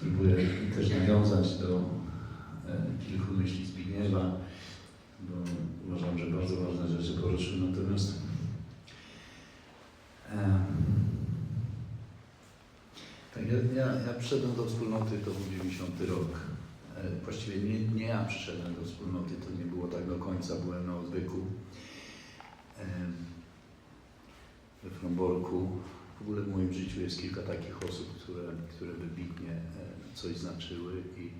spróbuję też nawiązać do e, kilku myśli Zbigniewa, bo uważam, że bardzo ważne rzeczy poruszył. Natomiast tak, ja, ja, przyszedłem do wspólnoty, to był 90 rok. E, Właściwie nie, nie ja przyszedłem do wspólnoty, to nie było tak do końca, byłem na odwyku we Fromborku. W ogóle w moim życiu jest kilka takich osób, które, które wybitnie e, coś znaczyły i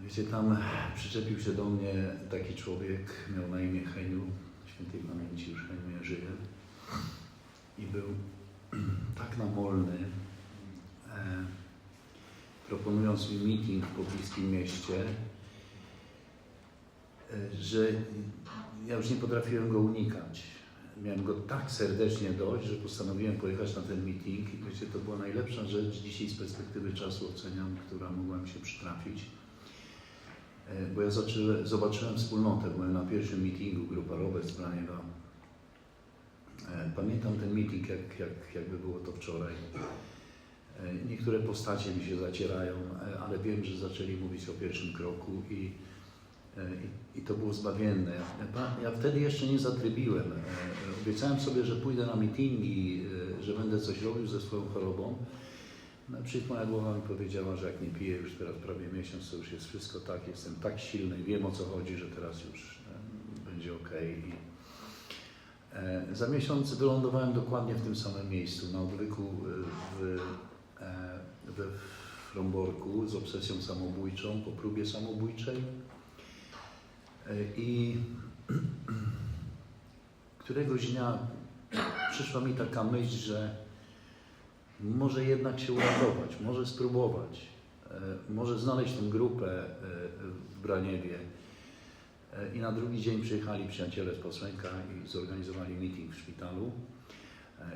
wiecie, tam przyczepił się do mnie taki człowiek, miał na imię Heniu, świętej pamięci już Heniu nie żyje i był tak namolny, e, proponując mi meeting w pobliskim mieście, e, że ja już nie potrafiłem go unikać. Miałem go tak serdecznie dość, że postanowiłem pojechać na ten meeting i wiecie, to była najlepsza rzecz dzisiaj z perspektywy czasu oceniam, która mogła mi się przytrafić. E, Bo ja zaczęły, zobaczyłem wspólnotę, byłem na pierwszym meetingu, grupa Robert z Braniewa. E, Pamiętam ten meeting, jak, jak, jakby było to wczoraj. E, Niektóre postacie mi się zacierają, ale wiem, że zaczęli mówić o pierwszym kroku i, i, i to było zbawienne. Ja, ja wtedy jeszcze nie zatrybiłem. E, Obiecałem sobie, że pójdę na meetingi, e, że będę coś robił ze swoją chorobą. No, przecież moja głowa mi powiedziała, że jak nie piję już teraz prawie miesiąc, to już jest wszystko tak, jestem tak silny, wiem o co chodzi, że teraz już e, będzie ok. I, e, za miesiąc wylądowałem dokładnie w tym samym miejscu, na odwyku e, w, e, we Fromborku z obsesją samobójczą, po próbie samobójczej. E, I któregoś dnia przyszła mi taka myśl, że może jednak się uratować, może spróbować, e, może znaleźć tę grupę e, w Braniewie. I na drugi dzień przyjechali przyjaciele z Posłęka i zorganizowali meeting w szpitalu.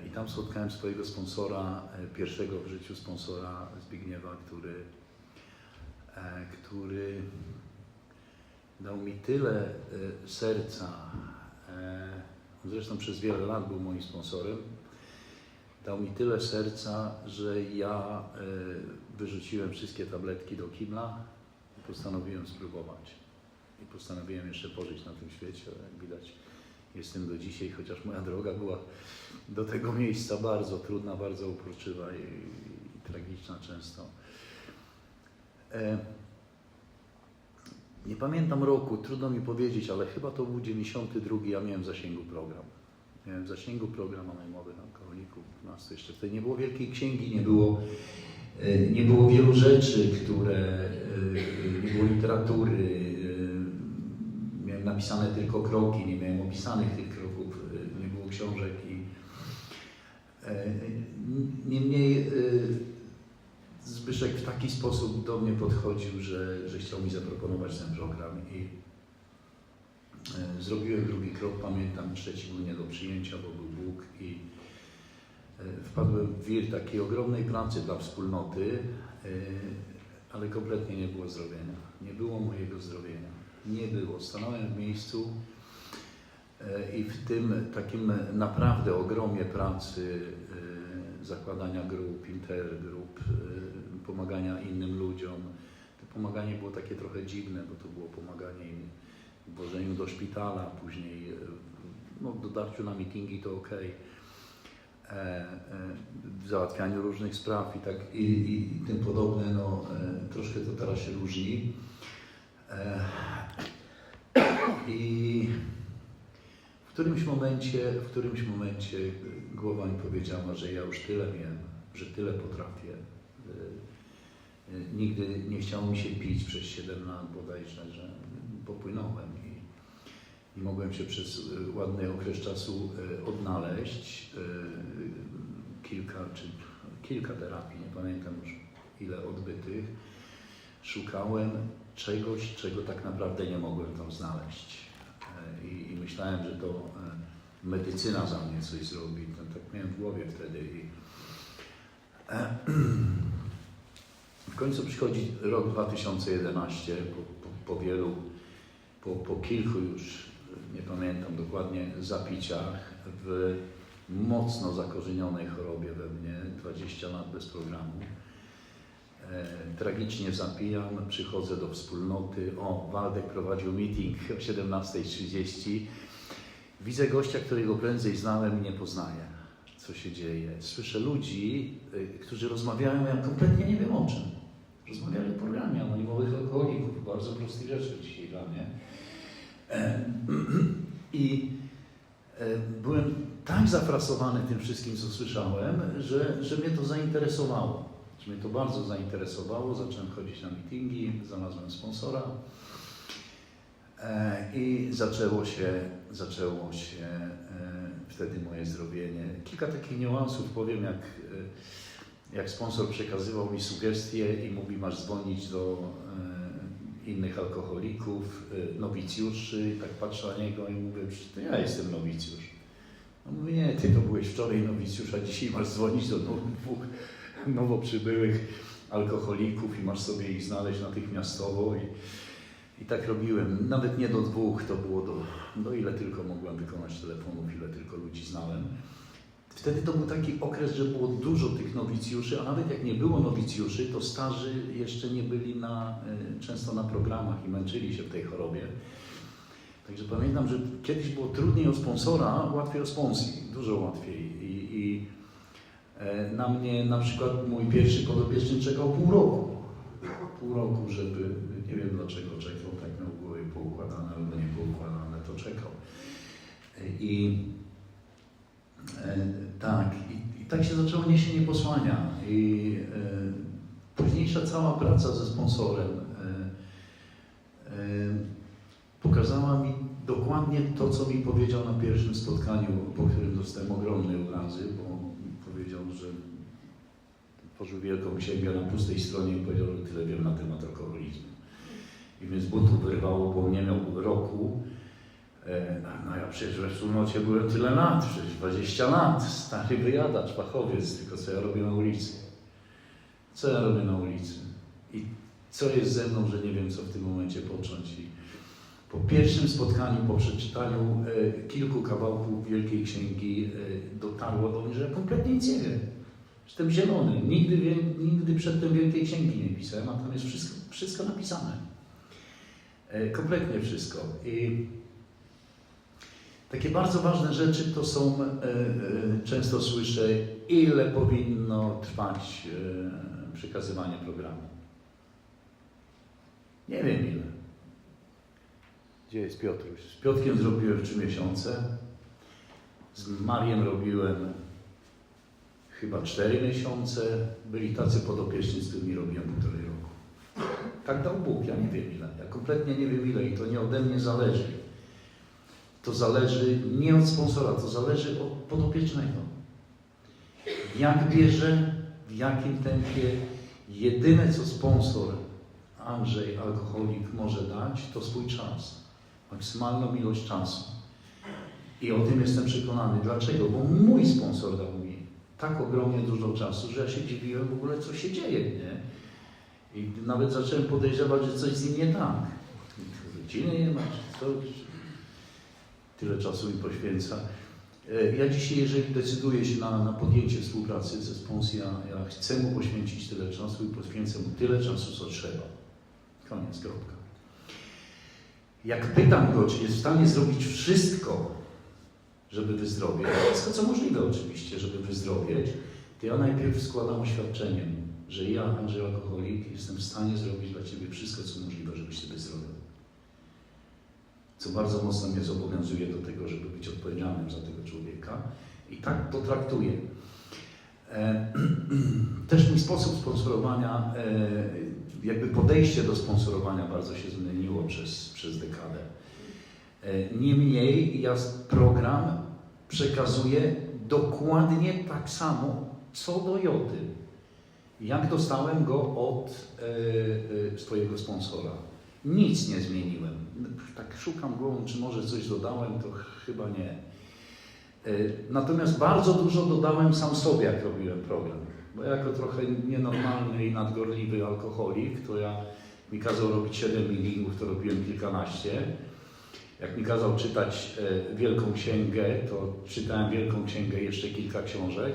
I tam spotkałem swojego sponsora, pierwszego w życiu sponsora Zbigniewa, który, który dał mi tyle e, serca. e, Zresztą przez wiele lat był moim sponsorem. Dał mi tyle serca, że ja e, wyrzuciłem wszystkie tabletki do kibla i postanowiłem spróbować. I postanowiłem jeszcze pożyć na tym świecie. Jak widać, jestem do dzisiaj, chociaż moja droga była do tego miejsca bardzo trudna, bardzo uporczywa i, i tragiczna często. E, nie pamiętam roku, trudno mi powiedzieć, ale chyba to był 92, ja miałem w zasięgu program. Miałem w zasięgu program anonimowych alkoholików. U nas to jeszcze wtedy nie było wielkiej księgi, nie było, e, nie było wielu rzeczy, które, e, nie było literatury. e, Miałem napisane tylko kroki, nie miałem opisanych tych kroków, nie było książek i niemniej Zbyszek w taki sposób do mnie podchodził, że, że chciał mi zaproponować ten program i e, zrobiłem drugi krok, pamiętam trzeci był nie do przyjęcia, bo był Bóg i e, wpadłem w wir takiej ogromnej pracy dla wspólnoty, e, ale kompletnie nie było zdrowienia. Nie było mojego zdrowienia. Nie było. Stanąłem w miejscu i w tym takim naprawdę ogromie pracy zakładania grup, intergrup, pomagania innym ludziom. To pomaganie było takie trochę dziwne, bo to było pomaganie im w wożeniu do szpitala, później e, no, w dotarciu na meetingi to ok, w załatwianiu różnych spraw i tak i, i, i tym podobne, no e, troszkę to teraz się różni. E, I w którymś momencie, w którymś momencie głowa mi powiedziała, że ja już tyle wiem, że tyle potrafię. E, Nigdy nie chciało mi się pić przez 7 lat bodajże, że popłynąłem i, mogłem się przez ładny okres czasu e, odnaleźć. E, Kilka czy kilka terapii, nie pamiętam już ile odbytych. Szukałem czegoś, czego tak naprawdę nie mogłem tam znaleźć. I, i myślałem, że to medycyna za mnie coś zrobi. To, tak miałem w głowie wtedy. I, w końcu przychodzi rok 2011, po, po, po wielu, po, po kilku już, nie pamiętam dokładnie, zapiciach w mocno zakorzenionej chorobie we mnie, 20 lat bez programu. E, e, tragicznie zapijam, przychodzę do wspólnoty, o, Waldek prowadził meeting o 17.30, widzę gościa, którego prędzej znałem i nie poznaję, co się dzieje. Słyszę ludzi, y, którzy rozmawiają, ja kompletnie nie wiem o czym. Rozmawiali o programie anonimowych alkoholików, bardzo prostych rzeczy dzisiaj dla mnie. I e, byłem tak zafrasowany tym wszystkim, co słyszałem, że, że mnie to zainteresowało. Że mnie to bardzo zainteresowało. Zacząłem chodzić na meetingi, znalazłem sponsora e, i zaczęło się, zaczęło się e, wtedy moje zdrowienie. Kilka takich niuansów powiem, jak, jak sponsor przekazywał mi sugestie i mówi, masz dzwonić do e, innych alkoholików, e, nowicjuszy. Tak patrzę na niego i mówię, "Przecież to ja jestem nowicjusz. No mówię, nie, ty to byłeś wczoraj nowicjusz, a dzisiaj masz dzwonić do dwóch nowo przybyłych alkoholików i masz sobie ich znaleźć natychmiastowo. I, I tak robiłem. Nawet nie do dwóch, to było do, do ile tylko mogłem wykonać telefonów, ile tylko ludzi znałem. Wtedy to był taki okres, że było dużo tych nowicjuszy, a nawet jak nie było nowicjuszy, to starzy jeszcze nie byli na, y, często na programach i męczyli się w tej chorobie. Także pamiętam, że kiedyś było trudniej o sponsora, łatwiej o sponsji, dużo łatwiej. I, i e, na mnie na przykład mój pierwszy podopieczny czekał pół roku. Pół roku, żeby, nie wiem dlaczego czekał, tak miał w głowie poukładane albo nie poukładane, to czekał. I e, tak, i, i tak się zaczęło niesienie posłania. I e, późniejsza cała praca ze sponsorem e, e, pokazała mi dokładnie to, co mi powiedział na pierwszym spotkaniu, po którym dostałem ogromne urazy, bo powiedział, że tworzył wielką księgę na pustej stronie i powiedział, że tyle wiem na temat alkoholizmu. I mnie z butów wyrwało, bo nie miał roku. E, No ja przecież we wspólnocie byłem tyle lat, przecież 20 lat, stary wyjadacz, fachowiec, tylko co ja robię na ulicy. Co ja robię na ulicy? I co jest ze mną, że nie wiem, co w tym momencie począć. I po pierwszym spotkaniu, po przeczytaniu e, kilku kawałków Wielkiej Księgi e, dotarło do mnie, że kompletnie nic nie wiem. Jestem zielony. Nigdy, nigdy przedtem Wielkiej Księgi nie pisałem, a tam jest wszystko, wszystko napisane. Kompletnie wszystko. I takie bardzo ważne rzeczy to są, e, e, często słyszę, ile powinno trwać e, przekazywanie programu. Nie wiem ile. Gdzie jest Piotruś? Z Piotrkiem zrobiłem trzy miesiące. Z Mariem robiłem chyba cztery miesiące. Byli tacy podopieczni, z którymi robiłem półtorej roku. Tak dał Bóg, ja nie wiem ile. Ja kompletnie nie wiem ile i to nie ode mnie zależy. To zależy nie od sponsora, to zależy od podopiecznego. Jak bierze, w jakim tempie. Jedyne co sponsor Andrzej, alkoholik, może dać, to swój czas. Maksymalną ilość czasu. I o tym jestem przekonany. Dlaczego? Bo mój sponsor dał mi tak ogromnie dużo czasu, że ja się dziwiłem w ogóle, co się dzieje, nie? I nawet zacząłem podejrzewać, że coś z nim nie tak. Rodziny nie ma, czy coś. Tyle czasu mi poświęca. E, Ja dzisiaj, jeżeli decyduję się na, na podjęcie współpracy ze sponsor, ja, ja chcę mu poświęcić tyle czasu i poświęcę mu tyle czasu, co trzeba. Koniec, kropka. Jak pytam go, czy jest w stanie zrobić wszystko, żeby wyzdrowieć, wszystko co możliwe oczywiście, żeby wyzdrowieć, to ja najpierw składam oświadczenie, że ja, Andrzej Alkoholik, jestem w stanie zrobić dla Ciebie wszystko, co możliwe, żebyś Ty wyzdrowiał. Co bardzo mocno mnie zobowiązuje do tego, żeby być odpowiedzialnym za tego człowieka i tak to traktuję. E, Też mój sposób sponsorowania, e, jakby podejście do sponsorowania bardzo się zmieniło przez, przez dekadę. E, Niemniej ja program przekazuję dokładnie tak samo co do joty, jak dostałem go od swojego sponsora. Nic nie zmieniłem. Tak szukam głową, czy może coś dodałem, to chyba nie. E, Natomiast bardzo dużo dodałem sam sobie, jak robiłem program. Bo jako trochę nienormalny i nadgorliwy alkoholik, to ja mi kazał robić 7 milingów, to robiłem kilkanaście. Jak mi kazał czytać e, Wielką Księgę, to czytałem Wielką Księgę i jeszcze kilka książek.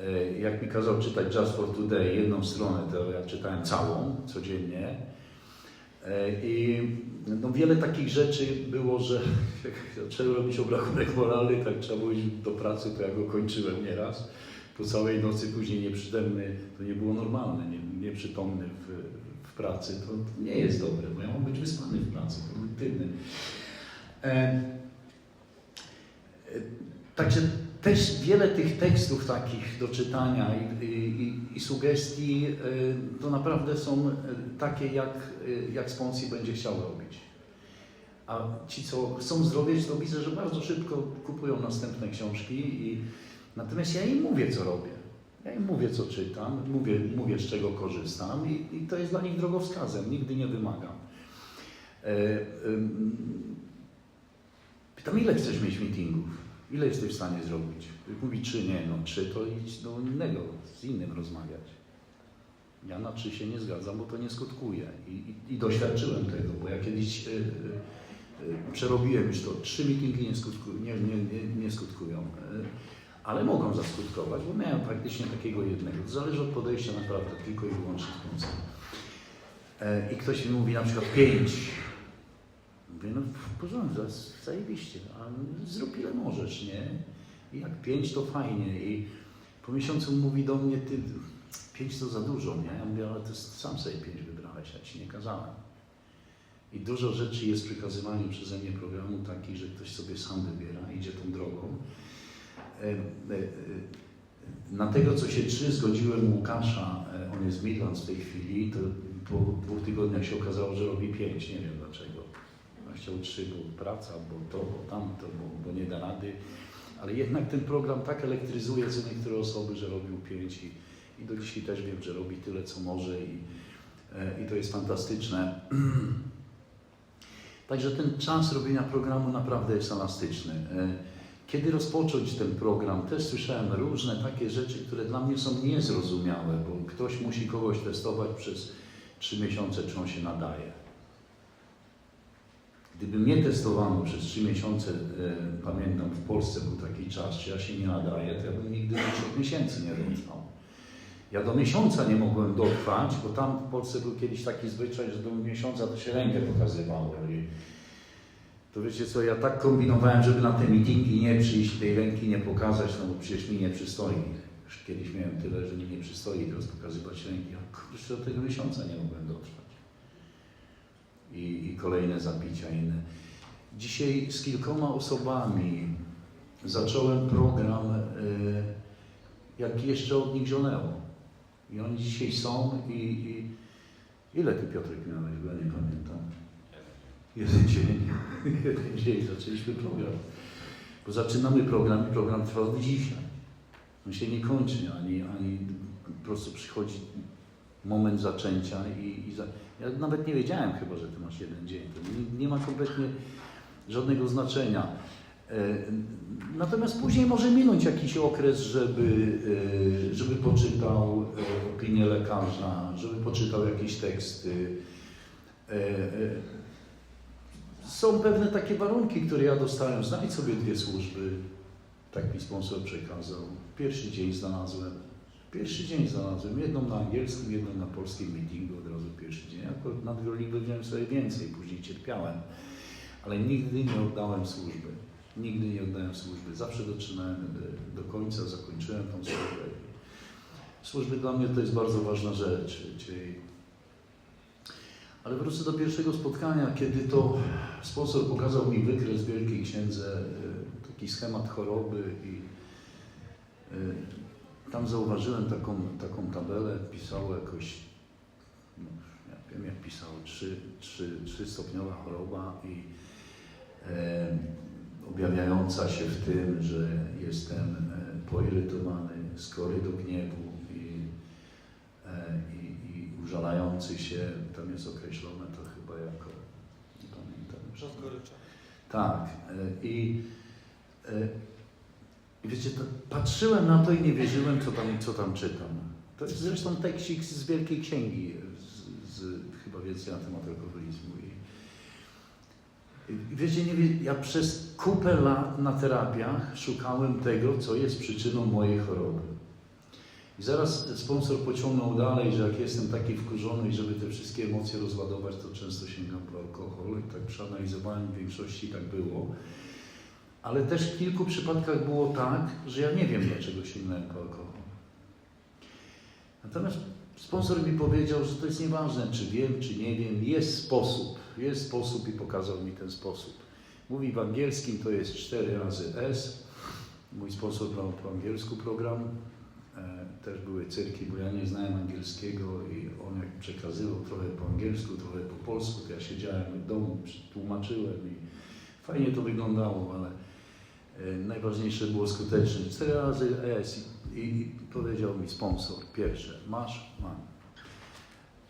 E, Jak mi kazał czytać Just for Today, jedną stronę, to ja czytałem całą codziennie. E, I no, wiele takich rzeczy było, że jak zacząłem robić obrachunek moralny, tak trzeba było iść do pracy, to ja go kończyłem nieraz. Po całej nocy później nieprzytomny, to nie było normalne, nie, nieprzytomny w, w pracy, to nie jest dobre, bo ja mam być wyspany w pracy, produktywny. E, e, Także też wiele tych tekstów takich do czytania i, i, i sugestii e, to naprawdę są e, takie, jak, e, jak Sponsi będzie chciał robić. A ci, co chcą zrobić, to widzę, że bardzo szybko kupują następne książki. I, natomiast ja im mówię, co robię. Ja im mówię, co czytam, mówię, mówię z czego korzystam i, i to jest dla nich drogowskazem. Nigdy nie wymagam. E, ym, pytam, ile chcesz mieć meetingów? Ile jesteś w stanie zrobić? Mówi trzy, nie, no trzy to idź do innego, z innym rozmawiać. Ja na trzy się nie zgadzam, bo to nie skutkuje. I, i, i doświadczyłem tego, bo ja kiedyś y, y, y, przerobiłem już to. Trzy meetingi nie, skutku, nie, nie, nie, nie skutkują, y, ale mogą zaskutkować, bo miałem praktycznie takiego jednego. To zależy od podejścia naprawdę tylko i wyłącznie sponsora. E, I ktoś mi mówi na przykład pięć. Mówię, no w porządku, zajebiście, a zrób ile możesz, nie? I jak pięć to fajnie. I po miesiącu mówi do mnie, ty pięć to za dużo, nie? Ja mówię, ale ty sam sobie pięć wybrałeś, ja ci nie kazałem. I dużo rzeczy jest przy kazywaniu przeze mnie programu takich, że ktoś sobie sam wybiera, idzie tą drogą. E, e, e, Na tego, co się trzy, zgodziłem Łukasza, e, on jest w Midlands w tej chwili, to po dwóch tygodniach się okazało, że robi pięć, nie wiem dlaczego. Chciał trzy, bo praca, bo to, bo tamto, bo, bo nie da rady. Ale jednak ten program tak elektryzuje co niektóre osoby, że robił pięć i, i do dzisiaj też wiem, że robi tyle, co może i, e, i to jest fantastyczne. Także ten czas robienia programu naprawdę jest elastyczny. E, Kiedy rozpocząć ten program? Też słyszałem różne takie rzeczy, które dla mnie są niezrozumiałe, bo ktoś musi kogoś testować przez trzy miesiące, czy on się nadaje. Gdyby mnie testowano przez trzy miesiące, e, pamiętam w Polsce był taki czas, czy ja się nie nadaję, to ja bym nigdy do trzech miesięcy nie dotrwał. Ja do miesiąca nie mogłem dotrwać, bo tam w Polsce był kiedyś taki zwyczaj, że do miesiąca to się rękę pokazywało. I to wiecie co, ja tak kombinowałem, żeby na te meetingi nie przyjść, tej ręki nie pokazać, no bo przecież mi nie przystoi. Już kiedyś miałem tyle, że mi nie przystoi teraz pokazywać ręki, a kurczę, do tego miesiąca nie mogłem dotrwać i, i kolejne zapicia inne. Dzisiaj z kilkoma osobami zacząłem program, y, jak jeszcze od nich zionęło. I oni dzisiaj są i, i ile ty Piotrek miałeś, bo ja nie pamiętam. Jeden dzień. Jeden dzień zaczęliśmy program. Bo zaczynamy program i program trwa do dzisiaj. On się nie kończy, ani, ani po prostu przychodzi moment zaczęcia i, i za... ja nawet nie wiedziałem chyba, że ty masz jeden dzień. To nie, nie ma kompletnie żadnego znaczenia. E, Natomiast później może minąć jakiś okres, żeby, e, żeby poczytał e, opinię lekarza, żeby poczytał jakieś teksty. Są pewne takie warunki, które ja dostałem. Znajdź sobie dwie służby. Tak mi sponsor przekazał. Pierwszy dzień znalazłem. Pierwszy dzień znalazłem. Jedną na angielskim, jedną na polskim meetingu od razu pierwszy dzień. Akurat na nadgorliwy wziąłem sobie więcej, później cierpiałem. Ale nigdy nie oddałem służby. Nigdy nie oddałem służby. Zawsze dotrzymałem do, do końca, zakończyłem tą służbę. Służby dla mnie to jest bardzo ważna rzecz. Czyli... Ale wrócę do pierwszego spotkania, kiedy to sponsor pokazał mi wykres w Wielkiej Księdze, e, taki schemat choroby i e, tam zauważyłem taką, taką tabelę, pisało jakoś, no, ja wiem jak pisało, 3, 3, 3 stopniowa choroba i e, objawiająca się w tym, że jestem e, poirytowany, skory do gniewu i, e, i, i użalający się, tam jest określone to chyba jako, nie pamiętam. Przez gorycza. Tak. e, I, e, i wiecie, patrzyłem na to i nie wierzyłem, co tam, co tam czytam. To jest zresztą tekstik z Wielkiej Księgi, z, z chyba więcej na temat alkoholizmu. I wiecie, nie, wie- ja przez kupę lat na terapiach szukałem tego, co jest przyczyną mojej choroby. I zaraz sponsor pociągnął dalej, że jak jestem taki wkurzony i żeby te wszystkie emocje rozładować, to często sięgam po alkohol. I tak przeanalizowałem, w większości tak było. Ale też w kilku przypadkach było tak, że ja nie wiem, dlaczego sięgnąłem po alkohol. Natomiast sponsor mi powiedział, że to jest nieważne, czy wiem, czy nie wiem, jest sposób, jest sposób i pokazał mi ten sposób. Mówi w angielskim, to jest 4 razy S. Mój sponsor brał po angielsku program. E, Też były cyrki, bo ja nie znałem angielskiego i on jak przekazywał trochę po angielsku, trochę po polsku, to ja siedziałem w domu, tłumaczyłem i fajnie to wyglądało, ale najważniejsze było skuteczne. Cztery razy S i, i powiedział mi sponsor, pierwsze, masz, mam.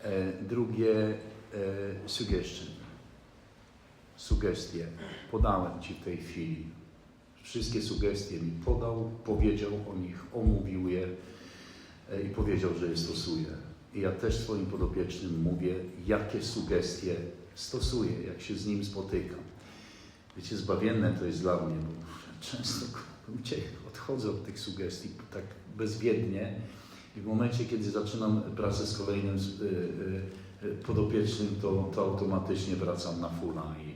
E, drugie, e, suggestion, sugestie, podałem Ci w tej chwili. Wszystkie sugestie mi podał, powiedział o nich, omówił je e, i powiedział, że je stosuje. I ja też swoim podopiecznym mówię, jakie sugestie stosuję, jak się z nim spotykam. Wiecie, zbawienne to jest dla mnie, bo często uciek, odchodzę od tych sugestii tak bezwiednie i w momencie, kiedy zaczynam pracę z kolejnym y, y, y, podopiecznym, to, to automatycznie wracam na fula i,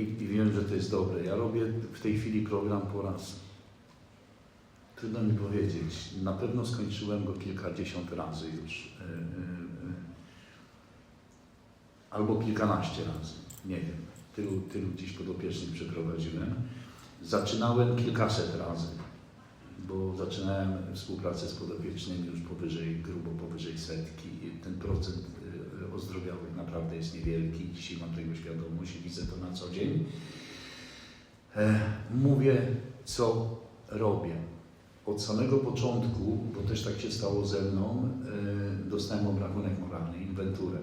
i, i wiem, że to jest dobre. Ja robię w tej chwili program po raz, trudno mi powiedzieć, na pewno skończyłem go kilkadziesiąt razy już. Albo kilkanaście razy, nie wiem. Tylu, tylu dziś podopiecznych przeprowadziłem. Zaczynałem kilkaset razy, bo zaczynałem współpracę z podopiecznymi już powyżej, grubo powyżej setki. Ten procent y, ozdrowiałych naprawdę jest niewielki. Dzisiaj mam tego świadomość i widzę to na co dzień. E, Mówię, co robię. Od samego początku, bo też tak się stało ze mną, e, dostałem obrachunek moralny, inwenturę.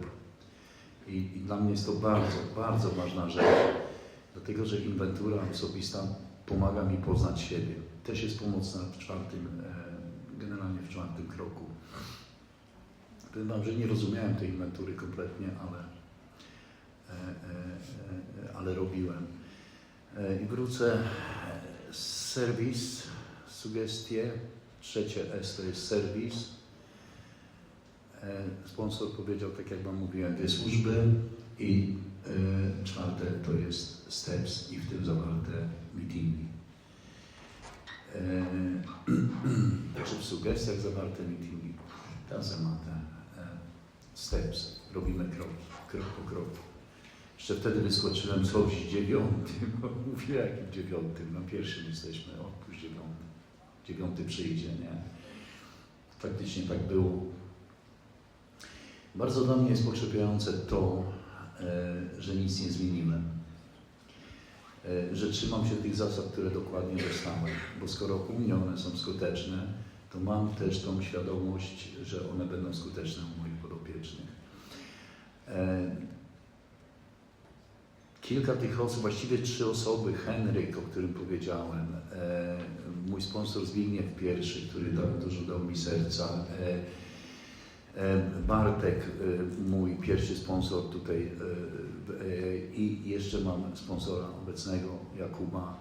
I, I dla mnie jest to bardzo, bardzo ważna rzecz, dlatego że inwentura osobista pomaga mi poznać siebie. Też jest pomocna w czwartym, e, generalnie w czwartym kroku. Powiem Wam, że nie rozumiałem tej inwentury kompletnie, ale, e, e, ale robiłem. I wrócę. Serwis, sugestie. Trzecie S to jest serwis. E, Sponsor powiedział, tak jak Wam mówiłem, dwie służby i e, czwarte to jest steps i w tym zawarte meetingi. E, Także w sugestiach zawarte meetingi. Te e, steps. Robimy krok, krok po kroku. Jeszcze wtedy wyskoczyłem coś dziewiątym. Mówię, jakim dziewiątym? Na pierwszym jesteśmy, odpuść dziewiąty. Dziewiąty przyjdzie, nie? Faktycznie tak było. Bardzo dla mnie jest pokrzepiające to, e, że nic nie zmieniłem. Że trzymam się tych zasad, które dokładnie dostałem, bo skoro u mnie one są skuteczne, to mam też tą świadomość, że one będą skuteczne u moich podopiecznych. E, Kilka tych osób, właściwie trzy osoby, Henryk, o którym powiedziałem, e, mój sponsor Zbigniew pierwszy, który dał, dużo dał mi serca, Bartek, e, mój pierwszy sponsor tutaj e, e, i jeszcze mam sponsora obecnego, Jakuba,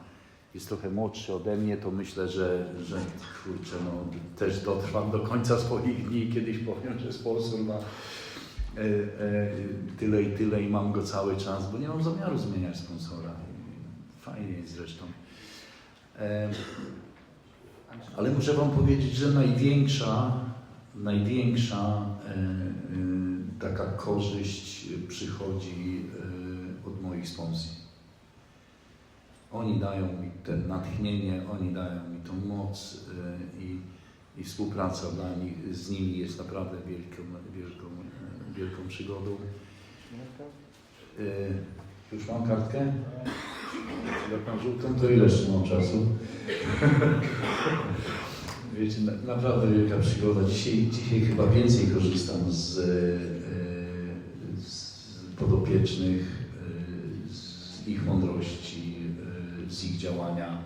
jest trochę młodszy ode mnie, to myślę, że, że kurczę, no, też dotrwam do końca swoich dni, kiedyś powiem, że sponsor ma tyle i tyle i mam go cały czas, bo nie mam zamiaru zmieniać sponsora. Fajnie jest zresztą. Ale muszę Wam powiedzieć, że największa, największa e, e, taka korzyść przychodzi e, od moich sponsji. Oni dają mi te natchnienie, oni dają mi tą moc i, i współpraca dla nich, z nimi jest naprawdę wielką, wielką, wielką przygodą. Już mam kartkę? Jak mam żółtą, to ile jeszcze mam czasu? Wiecie, na, naprawdę wielka przygoda. Dzisiaj, dzisiaj chyba więcej korzystam z, e, z podopiecznych, e, z ich mądrości, e, z ich działania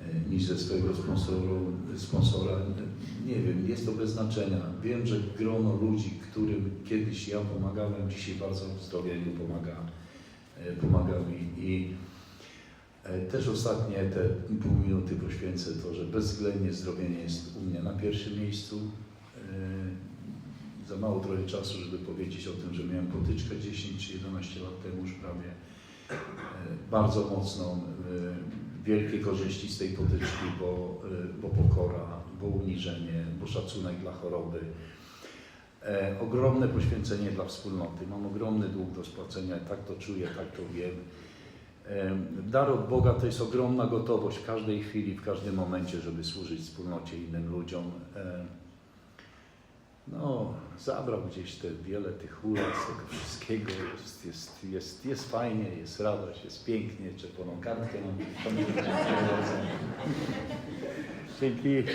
e, niż ze swojego sponsoru, sponsora. Nie wiem, jest to bez znaczenia. Wiem, że grono ludzi, którym kiedyś ja pomagałem, dzisiaj bardzo w zdrowieniu pomaga, e, pomaga mi. I E, Też ostatnie te pół minuty poświęcę to, że bezwzględnie zdrowienie jest u mnie na pierwszym miejscu. E, Za mało trochę czasu, żeby powiedzieć o tym, że miałem potyczkę 10 czy 11 lat temu już prawie. E, Bardzo mocną, e, wielkie korzyści z tej potyczki, bo, e, bo pokora, bo uniżenie, bo szacunek dla choroby. E, ogromne poświęcenie dla wspólnoty. Mam ogromny dług do spłacenia, tak to czuję, tak to wiem. Dar od Boga to jest ogromna gotowość w każdej chwili, w każdym momencie, żeby służyć wspólnocie innym ludziom. No, zabrał gdzieś te wiele tych uraz, tego wszystkiego. Jest, jest, jest, jest fajnie, jest radość, jest pięknie. Czerwoną kartkę mam. Dzięki.